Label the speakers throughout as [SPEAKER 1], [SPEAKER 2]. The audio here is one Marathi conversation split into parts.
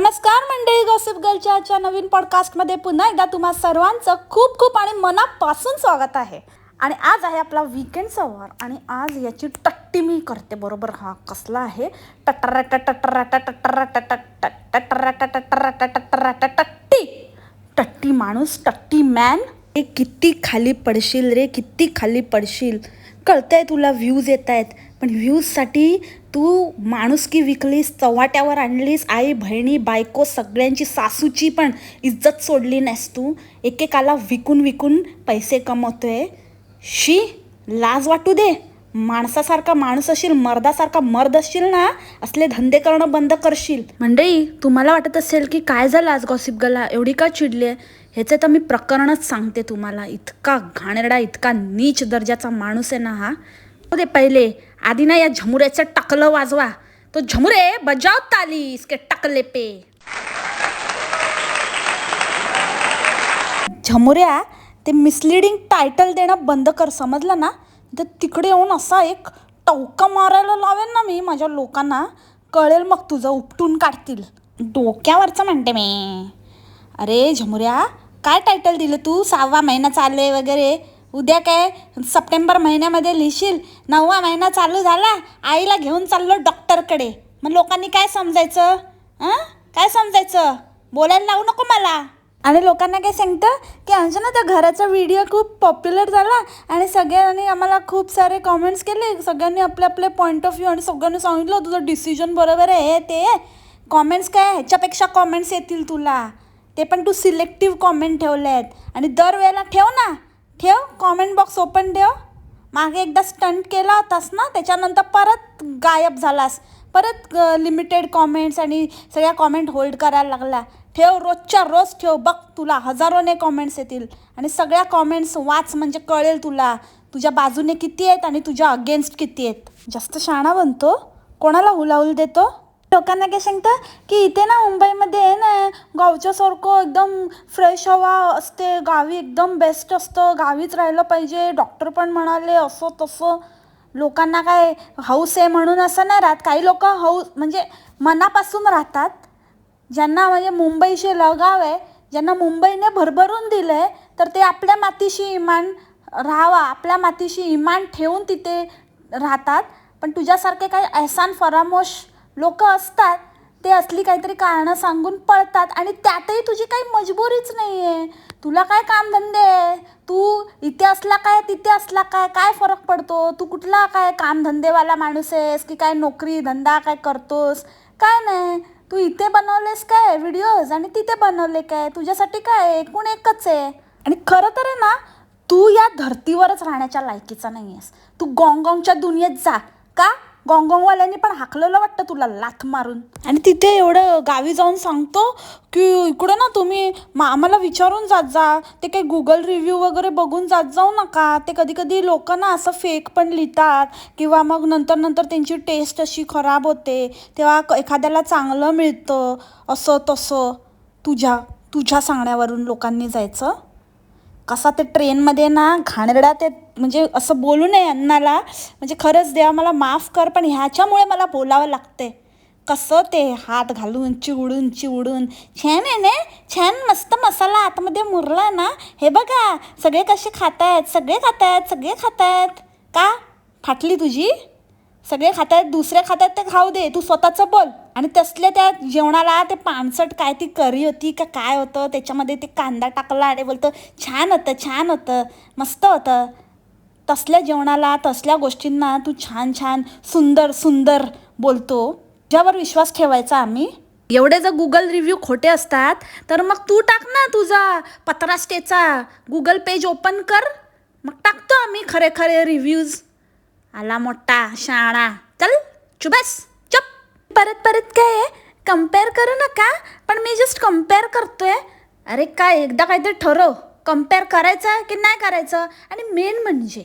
[SPEAKER 1] नमस्कार मंडळी गॉसिप गर्लच्या आजच्या नवीन पॉडकास्टमध्ये पुन्हा एकदा तुम्हा सर्वांचं खूप खूप आणि मनापासून स्वागत आहे. आणि आज आहे आपला विकेंडचा वार आणि आज याची टट्टी मी करते बरोबर? हा कसला आहे? टटराटा टटराटा टटराटा टट टटराटा टटराटा टट्टी. टट्टी माणूस टट्टी मॅन हे किती खाली पडशील रे किती खाली पडशील? कळतंय तुला व्ह्यूज येत आहेत पण व्ह्यूजसाठी तू माणुसकी विकलीस चव्हाट्यावर आणलीस आई बहिणी बायको सगळ्यांची सासूची पण इज्जत सोडली नाहीस तू. एकेकाला विकून विकून पैसे कमवतोय. शी लाज वाटू दे. माणसासारखा माणूस असशील मर्दासारखा मर्द असशील ना असले धंदे करणं बंद करशील. मंडई तुम्हाला वाटत असेल की काय झालं आज गॉसिप गला एवढी का चिडली आहे? ह्याचे तर मी प्रकरणच सांगते तुम्हाला. इतका घाणेरडा इतका नीच दर्जाचा माणूस आहे ना हा. दे पहिले. आधी ना या झमुऱ्याचं टकलं वाजवा. तो झमुरे बजाव ताली इसके टकले पे. झमुऱ्या ते मिसलिडिंग टायटल देणं बंद कर. समजलं ना? तर तिकडे येऊन असा एक टवका मारायला लावेल ना मी माझ्या लोकांना. कळेल मग तुझं उपटून काढतील. डोक्यावरचं म्हणते मी. अरे झमुऱ्या काय टायटल दिलं तू? सहावा महिना चालले वगैरे. उद्या काय? सप्टेंबर महिन्यामध्ये लिहिशील. नववा महिना चालू झाला. आईला घेऊन चाललो डॉक्टरकडे. मग लोकांनी काय समजायचं? हां काय समजायचं? बोलायला लावू नको मला. आणि लोकांना काय सांगतं? की आमच्या ना त्या घराचा व्हिडिओ खूप पॉप्युलर झाला आणि सगळ्यांनी आम्हाला खूप सारे कॉमेंट्स केले. सगळ्यांनी आपले आपले पॉईंट ऑफ व्ह्यू आणि सगळ्यांनी सांगितलं तुझं डिसिजन बरोबर आहे ते कॉमेंट्स काय? ह्याच्यापेक्षा कॉमेंट्स येतील तुला. ते पण तू सिलेक्टिव्ह कॉमेंट ठेवले आहेत आणि दरवेळेला ठेव ना. ठेव कॉमेंट बॉक्स ओपन ठेव. मागे एकदा स्टंट केला होतास ना त्याच्यानंतर परत गायब झालास. परत लिमिटेड कॉमेंट्स आणि सगळ्या कॉमेंट होल्ड करायला लागला. ठेव रोजच्या रोज ठेव बघ तुला हजारोने कॉमेंट्स येतील. आणि सगळ्या कॉमेंट्स वाच म्हणजे कळेल तुला. तुझ्या बाजूने किती आहेत आणि तुझ्या अगेन्स्ट किती आहेत. जास्त शाणा बनतो. कोणाला हुलाहुल देतो? लोकांना काय सांगतं? की इथे ना मुंबईमध्ये आहे ना गावच्यासारखं एकदम फ्रेश हवा असते गावी एकदम बेस्ट असतं गावीच राहिलं पाहिजे. डॉक्टर पण म्हणाले असं तसं. लोकांना काय हौस आहे म्हणून असं नाही राहत. काही लोक हौस म्हणजे मनापासून राहतात. ज्यांना म्हणजे मुंबईशी लगाव आहे ज्यांना मुंबईने भरभरून दिलं आहे तर ते आपल्या मातीशी इमान राहावा आपल्या मातीशी इमान ठेवून तिथे राहतात. पण तुझ्यासारखे काही एहसान फरामोश लोक असतात ते असली काहीतरी कारणं सांगून पळतात आणि त्यातही तुझी काही मजबुरीच नाही आहे तुला काय कामधंदे आहे? तू इथे असला काय तिथे असला काय काय फरक पडतो? तू कुठला काय कामधंदेवाला माणूस आहेस की काय नोकरी धंदा काय करतोस? काय नाही. तू इथे बनवलेस काय व्हिडिओज आणि तिथे बनवले काय? तुझ्यासाठी काय एकूण एकच आहे? आणि खरं तर आहे ना तू या धर्तीवरच राहण्याच्या लायकीचा नाही आहेस तू गॉंगॉंगच्या दुनियेत जा. का? गोंगोंगवाल्यांनी पण हाकलेलं वाटतं तुला लाथ मारून. आणि तिथे एवढं गावी जाऊन सांगतो की इकडे ना तुम्ही मा आम्हाला विचारून जात जा. ते काही गुगल रिव्ह्यू वगैरे बघून जात जाऊ नका. ते कधी कधी लोक ना असं फेक पण लिहितात. किंवा मग नंतर नंतर त्यांची टेस्ट अशी खराब होते. तेव्हा क- एखाद्याला चांगलं मिळतं. असं तसं तुझ्या तुझ्या सांगण्यावरून लोकांनी जायचं. कसा ते ट्रेनमध्ये ना घाणेरडा ते म्हणजे असं बोलू नये अन्नाला म्हणजे खरंच देवा मला माफ कर पण ह्याच्यामुळे मला बोलावं लागते कसं ते हात घालून चिवडून चिवडून. छान आहे ना? छान मस्त मसाला आतमध्ये मुरला ना. हे बघा सगळे कसे खात आहेत सगळे खात आहेत सगळे खात आहेत का? फाटली तुझी? सगळे खातात दुसऱ्या खातात ते खाऊ दे तू स्वतःचं बोल. आणि तसले त्या जेवणाला ते पानसट काय ती करी होती का काय होतं त्याच्यामध्ये ते कांदा टाकला आणि बोलतं छान होतं छान होतं मस्त होतं. तसल्या जेवणाला तसल्या गोष्टींना तू छान छान सुंदर सुंदर बोलतो. ज्यावर विश्वास ठेवायचा आम्ही. एवढे जर गुगल रिव्ह्यू खोटे असतात तर मग तू टाक ना तुझा पत्रास्टेचा गुगल पेज ओपन कर. मग टाकतो आम्ही खरे खरे रिव्ह्यूज आला मोठा शाळा. चल चुबस चुप. परत परत काय आहे? कंपेअर करू नका पण मी जस्ट कंपेअर करतोय. अरे काय एकदा काहीतरी ठरव. कंपेअर करायचं की नाही करायचं? आणि मेन म्हणजे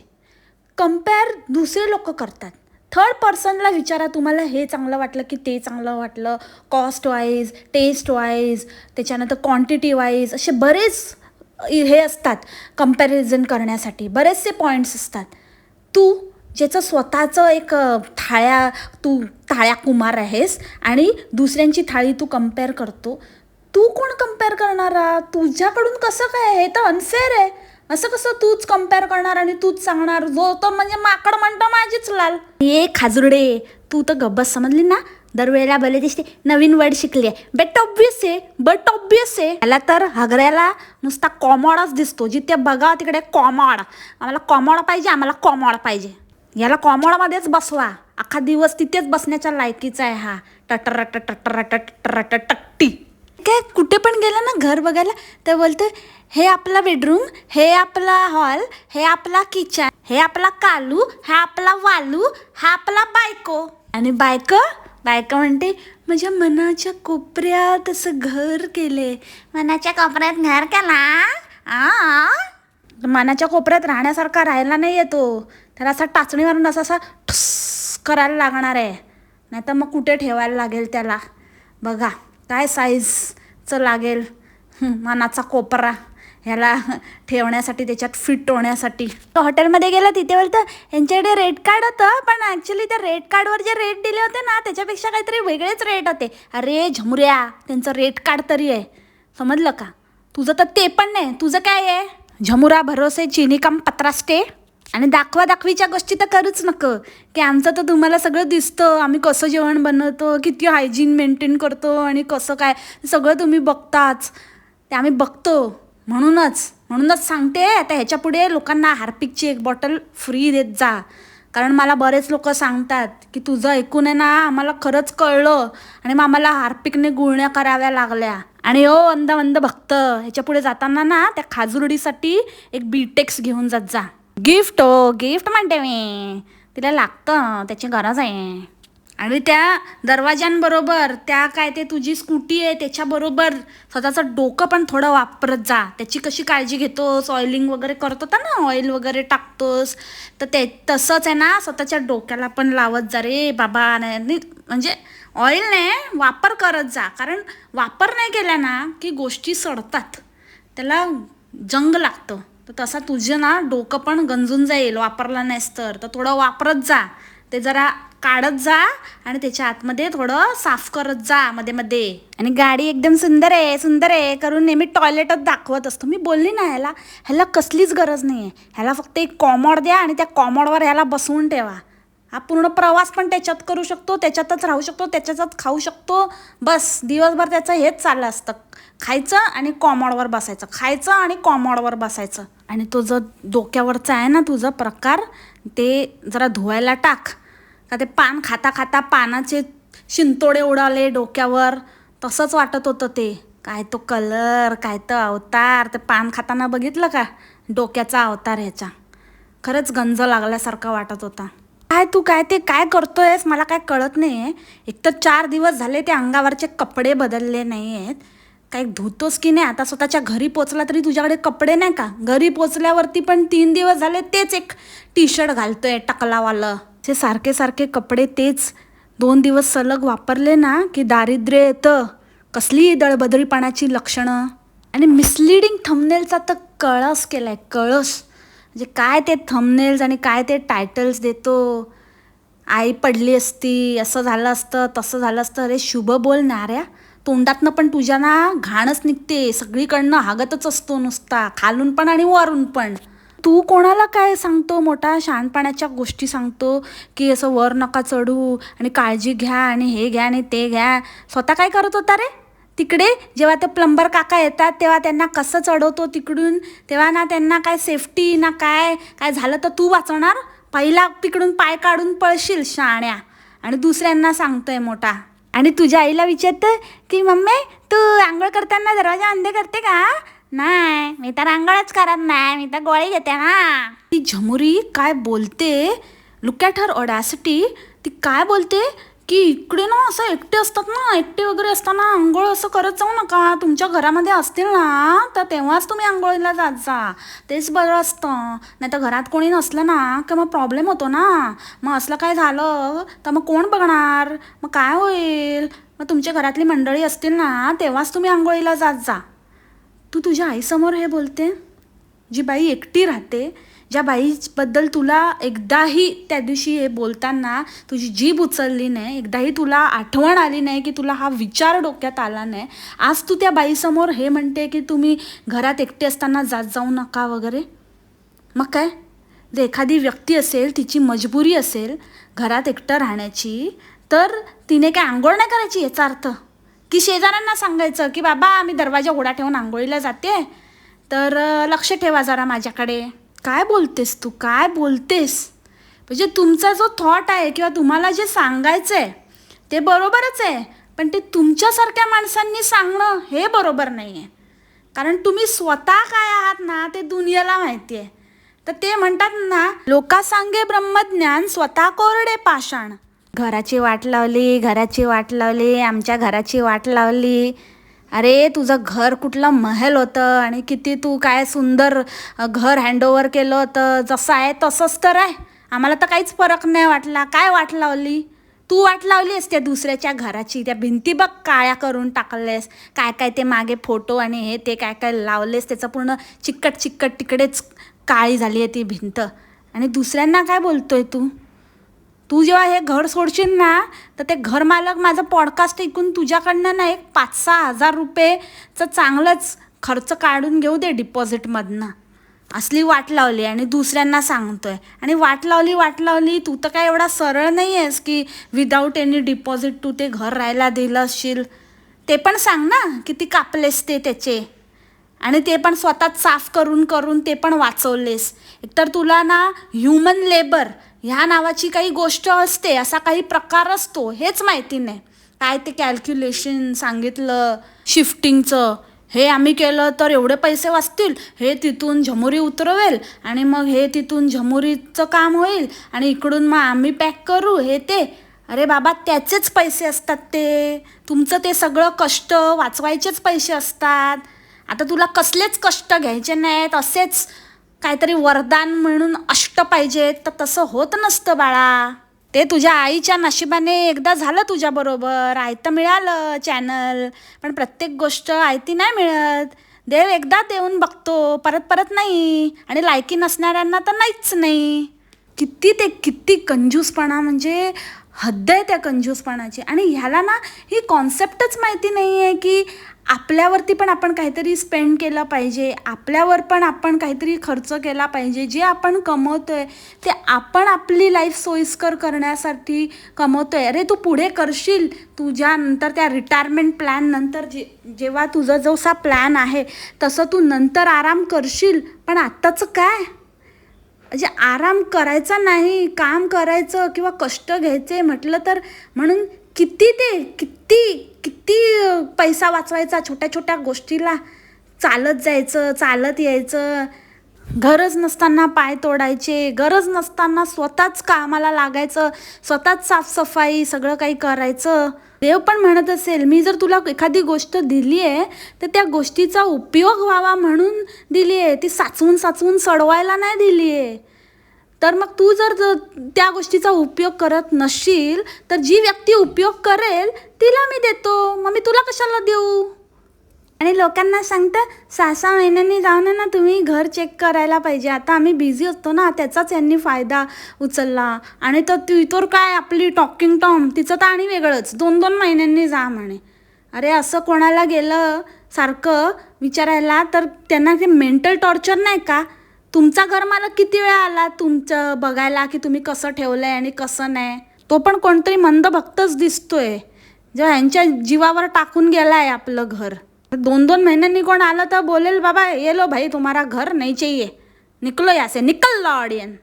[SPEAKER 1] कंपेअर दुसरे लोक करतात. थर्ड पर्सनला विचारा तुम्हाला हे चांगलं वाटलं की ते चांगलं वाटलं? कॉस्ट वाईज टेस्ट वाईज त्याच्यानंतर क्वांटिटी वाईज असे बरेच हे असतात कंपॅरिझन करण्यासाठी. बरेचसे पॉईंट्स असतात. तू ज्याचं स्वतःचं एक थाळ्या तू थाळ्या कुमार आहेस आणि दुसऱ्यांची थाळी तू कंपेअर करतो. तू कोण कंपेअर करणारा तुझ्याकडून कसं काय हे तर अनफेअर आहे. असं कसं तूच कंपेअर करणार आणि तूच सांगणार? जो तो म्हणजे माकड म्हणतो माझीच लाल. ये खाजुर्डे तू तर गब्बस समजली ना? दरवेळेला भले दिसते. नवीन वर्ड शिकली आहे. बट ऑब्विस आहे. बट ऑब्विस आहे. याला तर हगऱ्याला नुसता कॉमॉडच दिसतो. जिथे बघा तिकडे कॉमॉड. आम्हाला कॉमॉड पाहिजे आम्हाला कॉमॉड पाहिजे. याला कॉमॉडमध्येच बसवा. अख्खा दिवस तिथेच बसण्याच्या लायकीचा आहे हा. टटरट टटरट टटरट टट्टी. काय कुठे पण गेलं ना घर बघायला तर बोलतं हे आपला बेडरूम हे आपला हॉल हे आपला किचन हे आपला कालू हा आपला वालू हा आपला बायको. आणि बायको बायका म्हणते माझ्या मनाच्या कोपऱ्यात असं घर केले मनाच्या कोपऱ्यात घर केला? आ. मानाच्या कोपऱ्यात राहण्यासारखा राहायला नाही येतो. त्याला असा टाचणी मारून असा असा ठुस करायला लागणार आहे. नाही तर मग कुठे ठेवायला लागेल त्याला? बघा काय साईजचं लागेल. मानाचा कोपरा. ह्याला ठेवण्यासाठी त्याच्यात फिट होण्यासाठी. तो हॉटेलमध्ये गेला तिथे बोलतं यांच्याकडे रेट कार्ड होतं पण ॲक्च्युली त्या रेट कार्डवर जे रेट दिले होते ना त्याच्यापेक्षा काहीतरी वेगळेच रेट होते. अरे झमुऱ्या त्यांचं रेट कार्ड तरी आहे. समजलं का? तुझं तर ते पण नाही. तुझं काय आहे? झमुरा भरोसे चिनी काम पत्रास्टे. आणि दाखवा दाखवीच्या गोष्टी तर करूच नको. की आमचं तर तुम्हाला सगळं दिसतं. आम्ही कसं जेवण बनवतो किती हायजीन मेंटेन करतो आणि कसं काय सगळं तुम्ही बघताच. ते आम्ही बघतो. म्हणूनच म्हणूनच सांगते आता ह्याच्यापुढे लोकांना हार्पिकची एक बॉटल फ्री देत जा. कारण मला बरेच लोक सांगतात की तुझं ऐकून आहे ना आम्हाला खरंच कळलं. आणि मग आम्हाला हार्पिकने गुळण्या कराव्या लागल्या. आणि ओ अंध मंद भक्त ह्याच्या पुढे जाताना ना त्या खाजुरडीसाठी एक बीटेक्स घेऊन जात जा. गिफ्ट ओ गिफ्ट म्हणते मी. तिला लागतं त्याची गरज आहे. आणि त्या दरवाज्यांबरोबर त्या काय ते तुझी स्कूटी आहे त्याच्याबरोबर स्वतःचं डोकं पण थोडं वापरत जा. त्याची कशी काळजी घेतोस? ऑइलिंग वगैरे करतो ना? ऑइल वगैरे टाकतोस? तर ते तसंच आहे ना स्वतःच्या डोक्याला पण लावत जा रे बाबा. नाही नाही, म्हणजे ऑइल नाही वापर करत जा. कारण वापर नाही केला ना की गोष्टी सडतात. त्याला जंग लागतं. तर तसा तुझं ना डोकं पण गंजून जाईल. वापरला नाहीस तर. तर थोडं वापरत जा. ते जरा काढत जा आणि त्याच्या आतमध्ये थोडं साफ करत जा मध्ये मध्ये. आणि गाडी एकदम सुंदर आहे सुंदर आहे. करून नेहमी टॉयलेटच दाखवत असतो. मी बोलली ना ह्याला ह्याला कसलीच गरज नाही आहे ह्याला फक्त एक कॉमॉड द्या आणि त्या कॉमॉडवर ह्याला बसवून ठेवा. हा पूर्ण प्रवास पण त्याच्यात करू शकतो त्याच्यातच राहू शकतो त्याच्यातच खाऊ शकतो. बस दिवसभर त्याचं हेच चाललं असतं. खायचं आणि कॉमॉडवर बसायचं. खायचं आणि कॉमॉडवर बसायचं. आणि तो जो डोक्यावरचा आहे ना तुझा प्रकार ते जरा धुवायला टाक. का ते पान खाता खाता पानाचे शिंतोडे उडाले डोक्यावर. तसंच वाटत होतं ते. काय तो कलर काय तो अवतार ते पान खाताना बघितलं का? डोक्याचा अवतार ह्याचा. खरंच गंज लागल्यासारखा वाटत होता. काय तू काय ते काय करतोयस? मला काय कळत नाही आहे एक तर चार दिवस झाले ते अंगावरचे कपडे बदलले नाही आहेत काय धुतोस की नाही? आता स्वतःच्या घरी पोचला तरी तुझ्याकडे कपडे नाही का? घरी पोचल्यावरती पण तीन दिवस झाले तेच एक टी शर्ट घालतोय टकलावालं. जे सारखे सारखे कपडे तेच दोन दिवस सलग वापरले ना की दारिद्र्य येतं. कसली दळबदळीपणाची लक्षणं. आणि मिसलिडिंग थंबनेलचा तर कळस केलाय कळस. म्हणजे काय ते थंबनेल्स आणि काय ते टायटल्स देतो? आई पडली असती असं झालं असतं तसं झालं असतं. अरे शुभ बोलणाऱ्या तोंडातनं पण तुझ्या ना घाणच निघते. सगळीकडनं हागतच असतो नुसता. खालून पण आणि वरून पण. तू कोणाला काय सांगतो? मोठा शहाणपणाच्या गोष्टी सांगतो की असं वर नका चढू आणि काळजी घ्या आणि हे घ्या आणि ते घ्या. स्वतः काय करत होता रे? तिकडे जेव्हा ते प्लंबर काका येतात तेव्हा त्यांना कसं चढवतो तिकडून तेव्हा ना त्यांना काय सेफ्टी ना काय काय झालं तर तू वाचवणार? पहिला तिकडून पाय काढून पळशील शाण्या आणि दुसऱ्यांना सांगतोय मोठा. आणि तुझ्या आईला विचारतं की मम्मी तू आंघोळ करताना दरवाजा अंधे करते का? नाही मी तर आंघोळच करत नाही मी तर गोळी घेते ना. ती झमुरी काय बोलते? लुक ॲट हर ऑडॅसिटी ती काय बोलते? की इकडे ना असं एकटे असतात ना एकटे वगैरे असताना आंघोळ असं करत जाऊ नका. तुमच्या घरामध्ये असतील ना तर तेव्हाच तुम्ही आंघोळीला जात जा. तेच बरं असतं. नाही तर घरात कोणी नसलं ना का मग प्रॉब्लेम होतो ना. मग असलं काय झालं तर मग कोण बघणार? मग काय होईल? मग तुमच्या घरातली मंडळी असतील ना तेव्हाच तुम्ही आंघोळीला जात जा. तू तुझ्या आईसमोर हे बोलते? जी बाई एकटी राहते ज्या बाईबद्दल तुला एकदाही त्या दिवशी हे बोलताना तुझी जीभ उचलली नाही एकदाही तुला आठवण आली नाही की तुला हा विचार डोक्यात आला नाही आज तू त्या बाईसमोर हे म्हणते की तुम्ही घरात एकटे असताना जात जाऊ नका वगैरे? मग काय? जर एखादी व्यक्ती असेल तिची मजबुरी असेल घरात एकटं राहण्याची तर तिने काय आंघोळ नाही करायची याचा अर्थ? की शेजाऱ्यांना सांगायचं की बाबा मी दरवाजा उघडा ठेवून आंघोळीला जाते तर लक्ष ठेवा जरा माझ्याकडे. काय बोलतेस तू? काय बोलतेस? म्हणजे तुमचा जो थॉट आहे किंवा तुम्हाला जे सांगायचं आहे ते बरोबरच आहे. पण ते तुमच्यासारख्या माणसांनी सांगणं हे बरोबर नाही आहे कारण तुम्ही स्वतः काय आहात ना ते दुनियाला माहिती आहे तर ते म्हणतात ना लोका सांगे ब्रह्मज्ञान स्वतः कोरडे पाषाण. घराची वाट लावली घराची वाट लावली आमच्या घराची वाट लावली. अरे तुझं घर कुठलं महल होतं आणि किती तू काय सुंदर घर हँडओव्हर केलं होतं. जसं आहे तसंच तर आहे. आम्हाला तर काहीच फरक नाही वाटला. काय वाट लावली तू वाट लावलीस त्या दुसऱ्याच्या घराची. त्या भिंती बघ काळ्या करून टाकलेस. काय काय ते मागे फोटो आणि हे ते काय काय लावलेस. त्याचं पूर्ण चिकट चिकट तिकडेच काळी झाली आहे ती भिंत. आणि दुसऱ्यांना काय बोलतोय तू? तू जेव्हा हे घर सोडशील ना तर ते घर मालक माझं पॉडकास्ट ऐकून तुझ्याकडनं ना एक पाच सहा हजार रुपयेचं चांगलंच खर्च काढून घेऊ दे डिपॉझिटमधनं असली वाट लावली आणि दुसऱ्यांना सांगतोय. आणि वाट लावली वाट लावली तू तर काय एवढा सरळ नाही आहेस की विदाऊट एनी डिपॉझिट तू ते घर राहायला दिलं असशील ते पण सांग ना किती कापलेस ते त्याचे. आणि ते पण स्वतः साफ करून करून ते पण वाचवलेस. एकतर तुला ना ह्युमन लेबर ह्या नावाची काही गोष्ट असते असा काही प्रकार असतो हेच माहिती नाही. काय ते कॅल्क्युलेशन सांगितलं शिफ्टिंगचं हे आम्ही केलं तर एवढे पैसे वाचतील हे तिथून झमुरी उतरवेल आणि मग हे तिथून झमुरीचं काम होईल आणि इकडून मग आम्ही पॅक करू हे ते. अरे बाबा त्याचेच पैसे असतात ते. तुमचं ते सगळं कष्ट वाचवायचेच पैसे असतात. आता तुला कसलेच कष्ट घ्यायचे नाहीत असेच काहीतरी वरदान म्हणून अष्ट पाहिजेत तर तसं होत नसतं बाळा. ते तुझ्या आईच्या नशिबाने एकदा झालं तुझ्याबरोबर आयतं मिळालं चॅनल पण प्रत्येक गोष्ट आयती नाही मिळत. देव एकदा देऊन बघतो परत परत नाही. आणि लायकी नसणाऱ्यांना तर नाहीच नाही. किती ते किती कंजूसपणा म्हणजे हद्द आहे त्या कंजूसपणाची. आणि ह्याला ना ही कॉन्सेप्टच माहिती नाही आहे की आपल्यावरती पण आपण काहीतरी स्पेंड केलं पाहिजे. आपल्यावर पण आपण काहीतरी खर्च केला पाहिजे. जे आपण कमवतो आहे ते आपण आपली लाईफ सोयीस्कर करण्यासाठी कमवतो आहे अरे तू पुढे करशील. तुझ्यानंतर त्या रिटायरमेंट प्लॅन नंतर जे जेव्हा तुझा जसा प्लॅन आहे तसं तू नंतर आराम करशील. पण आत्ताचं काय? म्हणजे आराम करायचा नाही काम करायचं किंवा कष्ट घ्यायचे म्हटलं तर म्हणून किती ते किती किती पैसा वाचवायचा छोट्या छोट्या गोष्टीला? चालत जायचं चालत यायचं. गरज नसताना पाय तोडायचे गरज नसताना स्वतःच कामाला लागायचं स्वतःच साफसफाई सगळं काही करायचं. देव पण म्हणत असेल मी जर तुला एखादी गोष्ट दिली आहे तर त्या गोष्टीचा उपयोग व्हावा म्हणून दिली आहे. ती साचवून साचवून सडवायला नाही दिली आहे. तर मग तू जर त्या गोष्टीचा उपयोग करत नसशील तर जी व्यक्ती उपयोग करेल तिला मी देतो. मग मी तुला कशाला देऊ? आणि लोकांना सांगतं सहा सहा महिन्यांनी जाऊन ना तुम्ही घर चेक करायला पाहिजे. आता आम्ही बिझी असतो ना त्याचाच यांनी फायदा उचलला. आणि तर ती तर काय आपली टॉकिंग टॉम तिचं तर आणि वेगळंच. दोन दोन महिन्यांनी जा म्हणे. अरे असं कोणाला गेलं सारखं विचारायला तर त्यांना ते मेंटल टॉर्चर नाही का? तुमचा घरमालक किती वेळा आला? तुमचं बघायला की तुम्ही कसं ठेवलं आहे आणि कसं नाही? तो पण कोणतरी मंद भक्तच दिसतोय. जेव्हा ह्यांच्या जीवावर टाकून गेला आहे आपलं घर. दोन दोन महिन्यांनी कोण आलं तर बोलेल बाबा ये लो भाई तुम्हाला घर नाही चाहिये निकलो यासे निकल लो ऑडियन.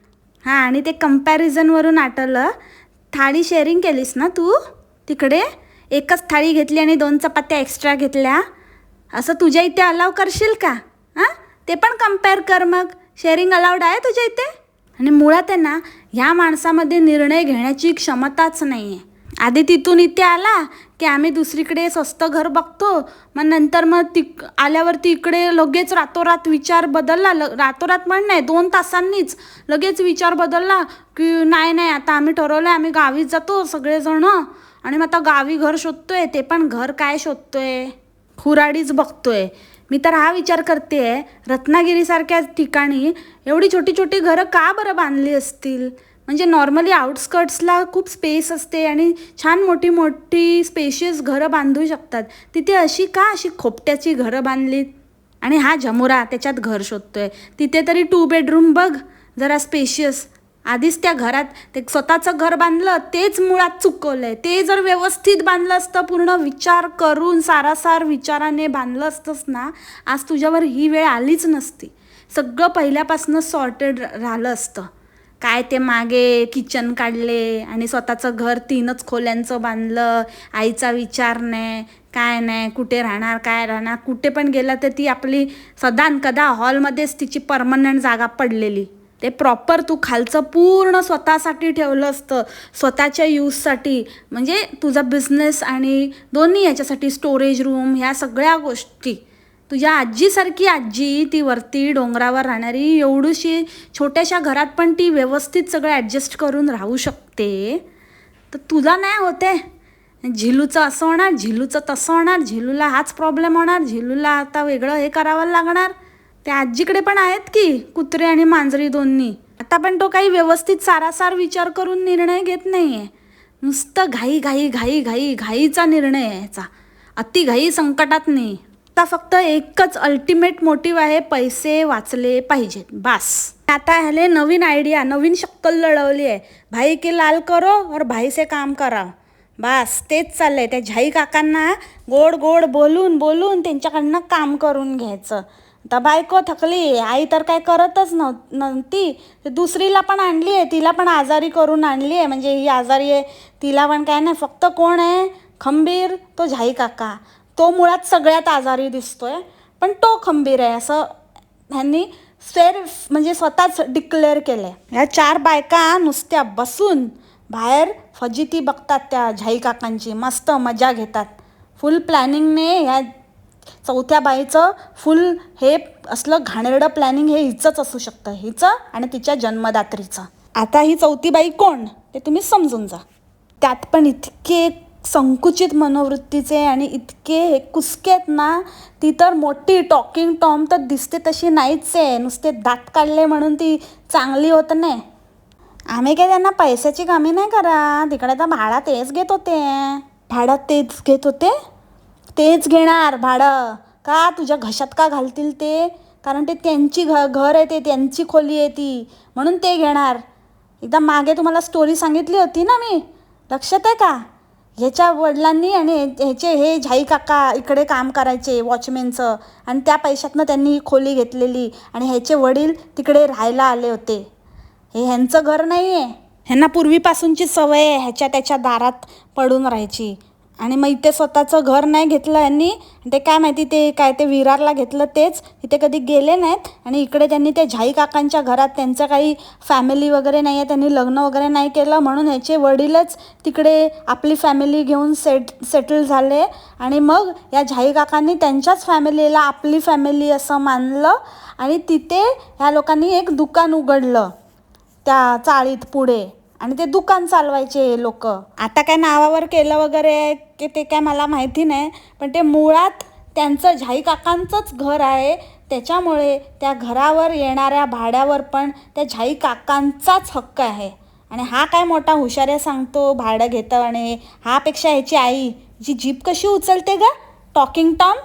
[SPEAKER 1] हां आणि ते कम्पॅरिझनवरून आठवलं थाळी शेअरिंग केलीस ना तू? तिकडे एकच थाळी घेतली आणि दोन चपात्या एक्स्ट्रा घेतल्या. असं तुझ्या इथे अलाव करशील का? हां ते पण कंपेअर कर मग. शेअरिंग अलाउड आहे तुझ्या इथे? आणि मुळात आहे ना ह्या माणसामध्ये निर्णय घेण्याची क्षमताच नाही आहे आधी तिथून इथे आला की आम्ही दुसरीकडे स्वस्त घर बघतो. मग नंतर मग ती आल्यावरती इकडे लगेच रातोरात विचार बदलला. ल रातोरात पण नाही दोन तासांनीच लगेच विचार बदलला की नाही नाही आता आम्ही ठरवलं आहे आम्ही गावीच जातो सगळेजणं. आणि मग आता गावी घर शोधतोय ते पण घर काय शोधतोय? खुराडीच बघतोय. मी तर हा विचार करते आहे रत्नागिरीसारख्या ठिकाणी एवढी छोटी छोटी घरं का बरं बांधली असतील? म्हणजे नॉर्मली आउटस्कर्ट्सला खूप स्पेस असते आणि छान मोठी मोठी स्पेशियस घरं बांधू शकतात. तिथे अशी का अशी खोपट्याची घरं बांधलीत? आणि हा झमुरा त्याच्यात घर शोधतोय. तिथे तरी टू बेडरूम बघ जरा स्पेशियस आधीच त्या घरात ते स्वतःचं घर बांधलं तेच मुळात चुकवलं आहे ते जर व्यवस्थित बांधलं असतं पूर्ण विचार करून सारासार विचाराने बांधलं असतंच ना आज तुझ्यावर ही वेळ आलीच नसती. सगळं पहिल्यापासून सॉर्टेड राहिलं असतं. काय ते मागे किचन काढले आणि स्वतःचं घर तीनच खोल्यांचं बांधलं आईचा विचार नाही काय नाही कुठे राहणार काय राहणार कुठे पण गेलं तर ती आपली सदान कदा हॉलमध्येच तिची परमनंट जागा पडलेली. ते प्रॉपर तू खालचं पूर्ण स्वतःसाठी ठेवलं असतं स्वतःच्या यूजसाठी म्हणजे तुझा बिझनेस आणि दोन्ही याच्यासाठी स्टोरेज रूम ह्या सगळ्या गोष्टी. तुझ्या आजीसारखी आजी ती वरती डोंगरावर राहणारी एवढीशी छोट्याशा घरात पण ती व्यवस्थित सगळं ॲडजस्ट करून राहू शकते. तर तुला नाही होते? झिलूचं असं होणार झिलूचं तसं होणार झिलूला हाच प्रॉब्लेम होणार झिलूला आता वेगळं हे करावं लागणार. त्या आजीकडे पण आहेत की कुत्रे आणि मांजरी दोन्ही? आता पण तो काही व्यवस्थित सारासार विचार करून निर्णय घेत नाही आहे नुसतं घाई घाई घाई घाई घाईचा निर्णय आहे याचा अति घाई संकटात नाही. आता फक्त एकच अल्टिमेट मोटिव्ह आहे पैसे वाचले पाहिजेत बास. आता ह्याले नवीन आयडिया नवीन शक्कल लढवली आहे. भाई के लाल करो और भाई से काम करा. बास तेच चाललंय. त्या झाई काकांना गोड गोड बोलून बोलून त्यांच्याकडनं काम करून घ्यायचं. आता बायको थकली आई तर काय करतच नव्ह नव्हती. दुसरीला पण आणली आहे तिला पण आजारी करून आणली आहे. म्हणजे ही आजारी आहे तिला पण काय नाही फक्त कोण आहे? खंबीर तो झाई काका. तो मुळात सगळ्यात आजारी दिसतोय पण तो खंबीर आहे. असं ह्यांनी सेल्फ म्हणजे स्वतःच डिक्लेअर केलं आहे ह्या चार बायका नुसत्या बसून बाहेर फजिती बघतात त्या झाई काकांची मस्त मजा घेतात. फुल प्लॅनिंगने ह्या चौथ्या बाईचं फुल हे असलं घाणेरडं प्लॅनिंग हे हिचंच असू शकतं. हिचं आणि तिच्या जन्मदात्रीचं. आता ही चौथी बाई कोण? ते तुम्ही समजून जा. त्यात पण इतके संकुचित मनोवृत्तीचे आणि इतके हे कुसके आहेत ना ती तर मोठी टॉकिंग टॉम तर दिसते तशी नाहीच आहे. नुसते दात काढले म्हणून ती चांगली होत नाही. आम्ही काय त्यांना पैशाची कमी नाही करा तिकडे तर भाडा तेच घेत होते. भाडा तेच घेत होते? तेच घेणार भाडं. का तुझ्या घशात का घालतील ते? कारण ते त्यांची घ घर आहे ते त्यांची खोली आहे ती. म्हणून ते घेणार. एकदा मागे तुम्हाला स्टोरी सांगितली होती ना मी? लक्षात आहे का? ह्याच्या वडिलांनी आणि ह्याचे हे झाई काका इकडे काम करायचे वॉचमॅनचं आणि त्या पैशातनं त्यांनी ही खोली घेतलेली आणि ह्याचे वडील तिकडे राहायला आले होते. हे ह्यांचं घर नाही आहे ह्यांना पूर्वीपासूनची सवय आहे ह्याच्या त्याच्या दारात पडून राहायची. आणि मग इथे स्वतःचं घर नाही घेतलं यांनी ते काय माहिती ते काय ते विरारला घेतलं तेच इथे कधी गेले नाहीत. आणि इकडे त्यांनी त्या झाई काकांच्या घरात त्यांचं काही फॅमिली वगैरे नाही आहे त्यांनी लग्न वगैरे नाही केलं म्हणून ह्याचे वडीलच तिकडे आपली फॅमिली घेऊन सेट सेटल झाले. आणि मग या झाई काकांनी त्यांच्याच फॅमिलीला आपली फॅमिली असं मानलं आणि तिथे ह्या लोकांनी एक दुकान उघडलं त्या चाळीत पुढे. आणि ते दुकान चालवायचे लोक. आता काय नावावर केलं वगैरे की ते काय मला माहिती नाही पण ते मुळात त्यांचं झाई काकांचंच घर आहे. त्याच्यामुळे त्या घरावर येणाऱ्या भाड्यावर पण त्या झाई काकांचाच हक्क आहे. आणि हा काय मोठा हुशाऱ्या सांगतो भाडं घेतं आणि हापेक्षा ह्याची आई जी जीप कशी उचलते ग? Talking Tom?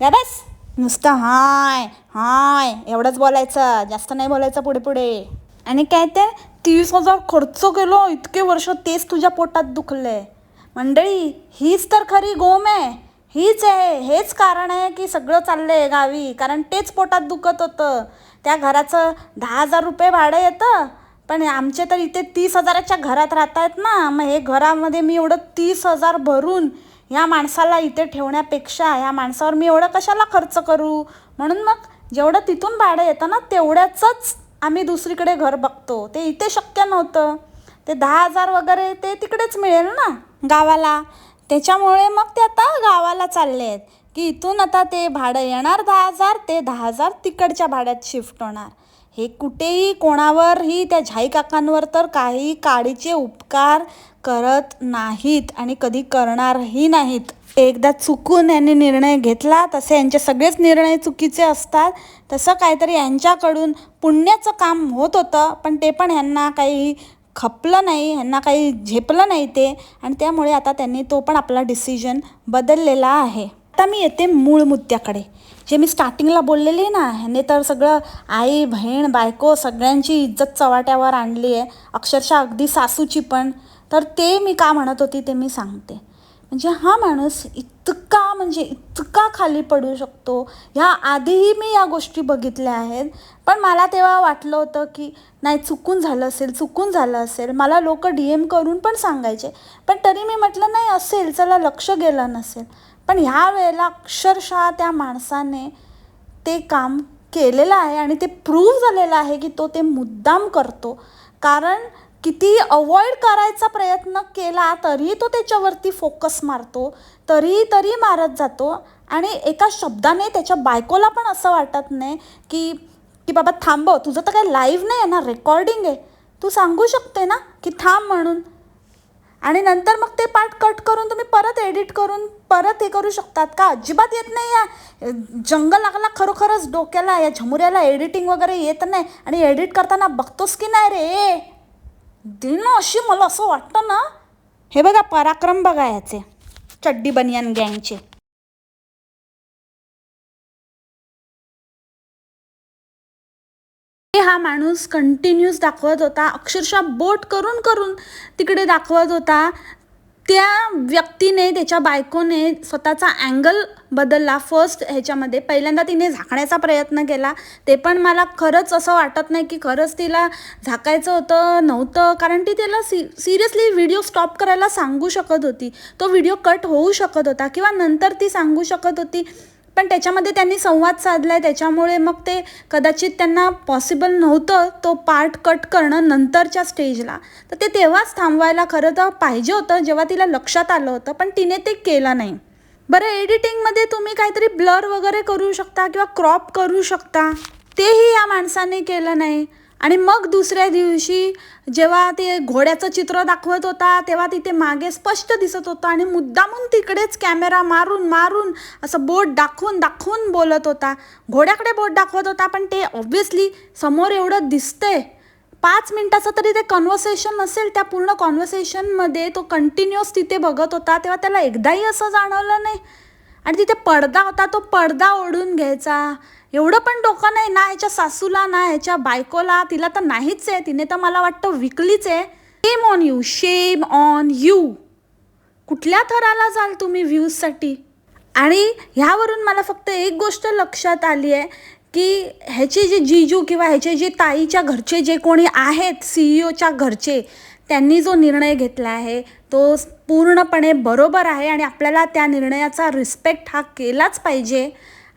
[SPEAKER 1] या बस. नुसतं हाय हाय एवढंच बोलायचं जास्त नाही बोलायचं पुढे पुढे. आणि काय ते तीस हजार खर्च केलो इतके वर्ष तेच तुझ्या पोटात दुखले. मंडळी हीच तर खरी गोम आहे. हीच आहे हेच कारण आहे की सगळं चाललं आहे गावी कारण तेच पोटात दुखत होतं. त्या घराचं दहा हजार रुपये भाडं येतं पण आमचे तर इथे तीस हजाराच्या घरात राहत आहेत ना मग हे घरामध्ये मी एवढं तीस हजार भरून ह्या माणसाला इथे ठेवण्यापेक्षा ह्या माणसावर मी एवढं कशाला खर्च करू? म्हणून मग जेवढं तिथून भाडं येतं ना तेवढ्याचंच आम्ही दुसरीकडे घर बघतो. ते इथे शक्य नव्हतं. ते दहा हजार वगैरे ते तिकडेच मिळेल ना गावाला. त्याच्यामुळे मग ते आता गावाला चालले आहेत की इथून आता ते भाडं येणार दहा हजार ते दहा हजार तिकडच्या भाड्यात शिफ्ट होणार. हे कुठेही कोणावरही त्या झाई काकांवर तर काही काडीचे उपकार करत नाहीत आणि कधी करणारही नाहीत. एकदा चुकून यांनी निर्णय घेतला तसे यांचे सगळेच निर्णय चुकीचे असतात. तसं काहीतरी यांच्याकडून पुण्याचं काम होत होतं पण ते पण ह्यांना काही खपलं नाही ह्यांना काही झेपलं नाही ते. आणि त्यामुळे आता त्यांनी तो पण आपला डिसिजन बदललेला आहे. आता मी येते मूळ मुद्द्याकडे. जे मी स्टार्टिंगला बोललेली ना ह्याने तर सगळं आई बहीण बायको सगळ्यांची इज्जत चव्हाट्यावर आणली आहे. अक्षरशः अगदी सासूची पण. तर ते मी का म्हणत होती ते मी सांगते. म्हणजे हा माणूस इतका म्हणजे इतका खाली पडू शकतो. ह्या आधीही मी या गोष्टी बघितल्या आहेत. पण मला तेव्हा वाटलं होतं की नाही चुकून झालं असेल चुकून झालं असेल. मला लोक डी एम करून पण सांगायचे. पण तरी मी म्हटलं नाही असेल. चला लक्ष गेलं नसेल. पण ह्या वेळेला अक्षरशः त्या माणसाने ते काम केलेलं आहे आणि ते प्रूव्ह झालेलं आहे की तो ते मुद्दाम करतो. कारण किती अवॉइड करायचा प्रयत्न केला तरी तो त्याच्यावरती फोकस मारतो तरी तरी मारत जातो. आणि एका शब्दाने त्याच्या बायकोला पण असं वाटत नाही की की बाबा थांबव हो, तुझं तर काही लाईव्ह नाही आहे ना रेकॉर्डिंग आहे. तू सांगू शकते ना की थांब म्हणून. आणि नंतर मग ते पार्ट कट करून तुम्ही परत एडिट करून परत हे करू शकतात का? अजिबात येत नाही या. जंग लागला खरोखरच डोक्याला या झमुऱ्याला एडिटिंग वगैरे येत नाही. आणि एडिट करताना बघतोस की नाही रे? दिन अशी मला असं वाटतं ना. हे बघा पराक्रम बघा याचे. चड्डी बनियन गँगचे. हा माणूस कंटिन्यूस दाखवत होता. अक्षरशः बोट करून करून तिकडे दाखवत होता. त्या व्यक्तीने त्याच्या बायकोने स्वतःचा अँगल बदलला. फर्स्ट ह्याच्यामध्ये. पहिल्यांदा तिने झाकण्याचा प्रयत्न केला. ते पण मला खरंच असं वाटत नाही की खरंच तिला झाकायचं होतं नव्हतं. कारण ती त्याला सी सिरियसली व्हिडिओ स्टॉप करायला सांगू शकत होती. तो व्हिडिओ कट होऊ शकत होता किंवा नंतर ती सांगू शकत होती. पण त्याच्यामध्ये त्यांनी संवाद साधला आहे त्याच्यामुळे मग ते कदाचित त्यांना पॉसिबल नव्हतं तो पार्ट कट करणं नंतरच्या स्टेजला तर ते तेव्हाच थांबवायला खरं तर पाहिजे होतं जेव्हा तिला लक्षात आलं होतं पण तिने ते केलं नाही. बरं एडिटिंगमध्ये तुम्ही काहीतरी ब्लर वगैरे करू शकता किंवा क्रॉप करू शकता? तेही या माणसाने केलं नाही. आणि मग दुसऱ्या दिवशी जेव्हा ते घोड्याचं चित्र दाखवत होता तेव्हा तिथे मागे स्पष्ट दिसत होतं आणि मुद्दामून तिकडेच कॅमेरा मारून मारून असं बोट दाखवून दाखवून बोलत होता. घोड्याकडे बोट दाखवत होता पण ते ऑब्व्हियसली समोर एवढं दिसतंय. पाच मिनटाचं तरी ते कॉन्व्हर्सेशन असेल त्या पूर्ण कॉन्व्हर्सेशनमध्ये तो कंटिन्युअस तिथे बघत होता तेव्हा त्याला एकदाही असं जाणवलं नाही. आणि तिथे पडदा होता तो पडदा ओढून घ्यायचा. एवढं पण डोकं नाही. ना ह्याच्या सासूला ना ह्याच्या बायकोला. तिला तर नाहीच आहे. तिने तर मला वाटतं विकलीच आहे. Shame on you shame on you कुठल्या थराला जाल तुम्ही व्ह्यूजसाठी? आणि ह्यावरून मला फक्त एक गोष्ट लक्षात आली आहे की ह्याचे जे जीजू किंवा ह्याचे जे ताईच्या घरचे जे कोणी आहेत सी ई ओच्या घरचे त्यांनी जो निर्णय घेतला आहे तो पूर्णपणे बरोबर आहे आणि आपल्याला त्या निर्णयाचा रिस्पेक्ट हा केलाच पाहिजे.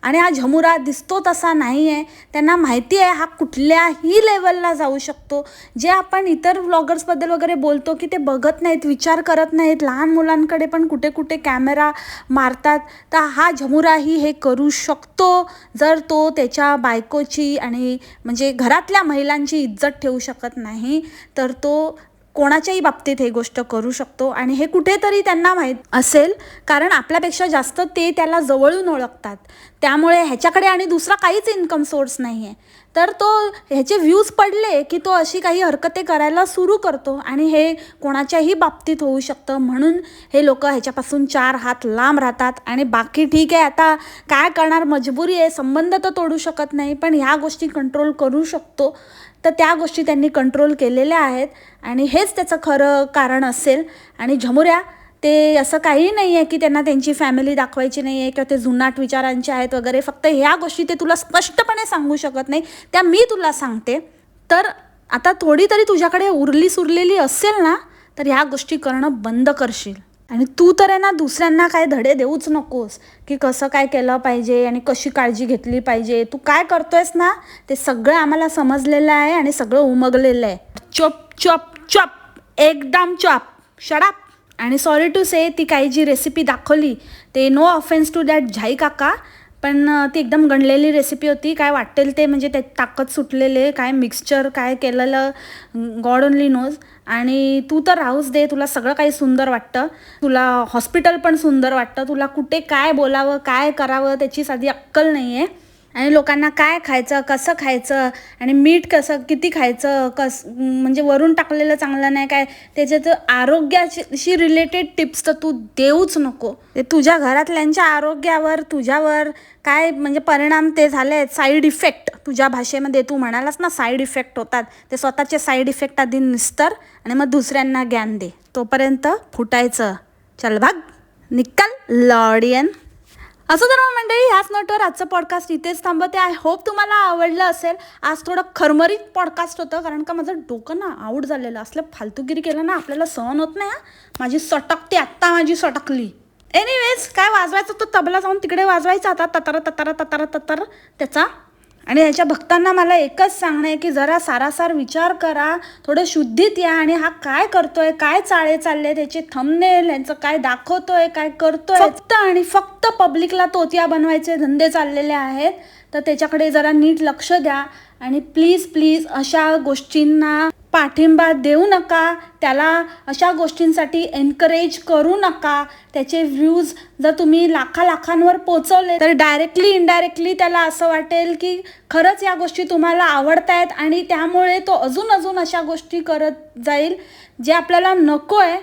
[SPEAKER 1] आणि हा झमुरा दिसतो तसा नाही आहे त्यांना माहिती आहे हा कुठल्याही लेवलला जाऊ शकतो. जे आपण इतर व्लॉगर्सबद्दल वगैरे बोलतो की ते बघत नाहीत विचार करत नाहीत लहान मुलांकडे पण कुठे कुठे कॅमेरा मारतात तर हा झमुराही हे करू शकतो. जर तो त्याच्या बायकोची आणि म्हणजे घरातल्या महिलांची इज्जत ठेवू शकत नाही तर तो कोणाच्याही बाबतीत हे गोष्ट करू शकतो आणि हे कुठेतरी त्यांना माहीत असेल कारण आपल्यापेक्षा जास्त ते त्याला जवळून ओळखतात. त्यामुळे ह्याच्याकडे आणि दुसरा काहीच इन्कम सोर्स नाही आहे तर तो ह्याचे व्ह्यूज पडले की तो अशी काही हरकते करायला सुरू करतो आणि हे कोणाच्याही बाबतीत होऊ शकतं म्हणून हे लोक ह्याच्यापासून चार हात लांब राहतात. आणि बाकी ठीक आहे आता काय करणार? मजबुरी आहे संबंध तर तोडू शकत नाही पण ह्या गोष्टी कंट्रोल करू शकतो. तर त्या गोष्टी त्यांनी कंट्रोल केलेल्या आहेत. आणि हेच त्याचं खरं कारण असेल. आणि झमुऱ्या ते असं काही नाही आहे की त्यांना त्यांची फॅमिली दाखवायची नाही आहे किंवा ते जुनाट विचारांचे आहेत वगैरे. फक्त ह्या गोष्टी ते तुला स्पष्टपणे सांगू शकत नाही. त्या मी तुला सांगते. तर आता थोडी तरी तुझ्याकडे उरली सुरलेली असेल ना तर ह्या गोष्टी करणं बंद करशील. आणि तू तर आहे ना दुसऱ्यांना काय धडे देऊच नकोस की कसं काय केलं पाहिजे आणि कशी काळजी घेतली पाहिजे. तू काय करतोयस ना ते सगळं आम्हाला समजलेलं आहे आणि सगळं उमगलेलं आहे. चॉप चॉप चॉप एकदम चॉप. शडाप आणि सॉरी टू से ती काही जी रेसिपी दाखवली ते नो ऑफेन्स टू दॅट झाई काका पण ती एकदम गणलेली रेसिपी होती. काय वाटेल ते म्हणजे त्यात ताकद सुटलेले काय मिक्सचर काय केलेलं गॉड ओनली नोज आणि तू तर राहूच दे तुला सगळं काही सुंदर वाटतं. तुला हॉस्पिटल पण सुंदर वाटतं. तुला कुठे काय बोलावं काय करावं त्याची साधी अक्कल नाही आहे आणि लोकांना काय खायचं कसं खायचं आणि मीठ कसं किती खायचं कस म्हणजे वरून टाकलेलं चांगलं नाही काय त्याच्यात आरोग्याशी रिलेटेड टिप्स तर तू देऊच नको. ते तुझ्या घरातल्यांच्या आरोग्यावर तुझ्यावर काय म्हणजे परिणाम ते झाले आहेत साईड इफेक्ट तुझ्या भाषेमध्ये. तू म्हणालास ना साईड इफेक्ट होतात. ते स्वतःचे साईड इफेक्ट आधी निस्तर आणि मग दुसऱ्यांना ज्ञान दे. तोपर्यंत फुटायचं. चल भाग. निकाल. लॉडियन असं तर मग मंडळी ह्याच नोटवर आजचं पॉडकास्ट इथेच थांबते. आय होप तुम्हाला आवडलं असेल. आज थोडं खरमरीत पॉडकास्ट होतं कारण का माझं डोकं ना आऊट झालेलं. असलं फालतूगिरी केलं ना आपल्याला सहन होत नाही हा. माझी सटकते आत्ता माझी सटकली. एनिवेज काय वाजवायचं तो तबला जाऊन तिकडे वाजवायचा. आता ततारा ततारा ततारा ततारा त्याचा आणि ह्याच्या भक्तांना मला एकच सांगणं आहे की जरा सारासार विचार करा थोडं शुद्धीत या आणि हा काय करतोय काय चाळे चालले त्याचे थंबनेल यांचं काय दाखवतोय काय करतोय. फक्त आणि फक्त पब्लिकला तोतिया बनवायचे धंदे चाललेले आहेत. तर त्याच्याकडे जरा नीट लक्ष द्या आणि प्लीज प्लीज अशा गोष्टींना पाठिंबा देऊ नका त्याला अशा गोष्टींसाठी एनकरेज करू नका. त्याचे व्ह्यूज जर तुम्ही लाखा लाखांवर पोचवले तर डायरेक्टली इनडायरेक्टली त्याला असं वाटेल की खरंच या गोष्टी तुम्हाला आवडत आहेत आणि त्यामुळे तो अजून अजून अशा गोष्टी करत जाईल जे आपल्याला नको आहे.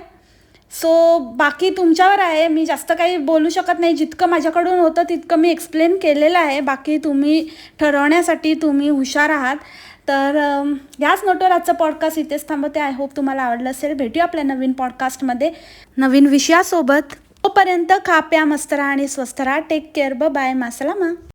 [SPEAKER 1] सो बाकी तुमच्यावर आहे. मी जास्त काही बोलू शकत नाही. जितकं माझ्याकडून होतं तितकं मी एक्सप्लेन केलेलं आहे. बाकी तुम्ही ठरवण्यासाठी तुम्ही हुशार आहात. तर ह्याच नोटवर आजचं पॉडकास्ट इथेच थांबवते. आय होप तुम्हाला आवडलं असेल. भेटूया आपल्या नवीन पॉडकास्टमध्ये नवीन विषयासोबत. तोपर्यंत खा प्या मस्त राहा आणि स्वस्थ राहा. टेक केअर ब बाय मासलामा